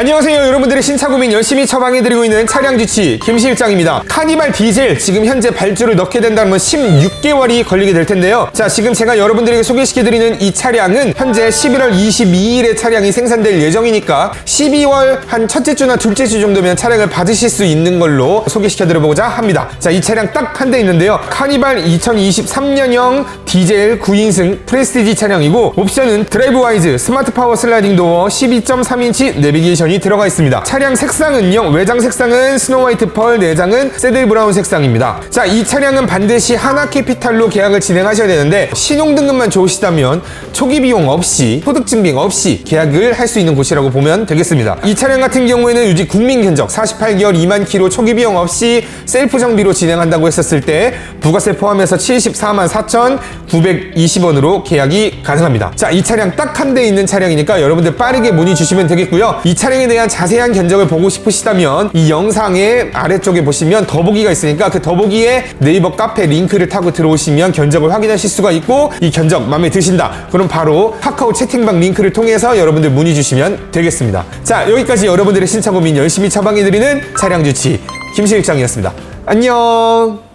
안녕하세요. 여러분들의 신차 고민 열심히 처방해드리고 있는 차량 주치 김 실장입니다. 카니발 디젤 지금 현재 발주를 넣게 된다면 16개월이 걸리게 될 텐데요. 자 지금 제가 여러분들에게 소개시켜드리는 이 차량은 현재 11월 22일에 차량이 생산될 예정이니까 12월 한 첫째 주나 둘째 주 정도면 차량을 받으실 수 있는 걸로 소개시켜드려보고자 합니다. 자 이 차량 딱 한 대 있는데요. 카니발 2023년형 디젤 9인승 프레스티지 차량이고 옵션은 드라이브 와이즈 스마트 파워 슬라이딩 도어 12.3인치 내비게이션 이 들어가 있습니다. 차량 색상은요. 외장 색상은 스노우 화이트 펄, 내장은 새들 브라운 색상입니다. 자, 이 차량은 반드시 하나 캐피탈로 계약을 진행하셔야 되는데 신용 등급만 좋으시다면 초기 비용 없이 소득 증빙 없이 계약을 할 수 있는 곳이라고 보면 되겠습니다. 이 차량 같은 경우에는 유지 국민 견적 48개월 2만 킬로 초기 비용 없이 셀프 정비로 진행한다고 했었을 때 부가세 포함해서 74만 4,920원으로 계약이 가능합니다. 자, 이 차량 딱 한 대 있는 차량이니까 여러분들 빠르게 문의 주시면 되겠고요. 이 차량 에 대한 자세한 견적을 보고 싶으시다면 이 영상의 아래쪽에 보시면 더보기가 있으니까 그 더보기에 네이버 카페 링크를 타고 들어오시면 견적을 확인하실 수가 있고 이 견적 마음에 드신다. 그럼 바로 카카오 채팅방 링크를 통해서 여러분들 문의 주시면 되겠습니다. 자, 여기까지 여러분들의 신차 고민 열심히 처방해드리는 차량 주치 김 실장이었습니다. 안녕!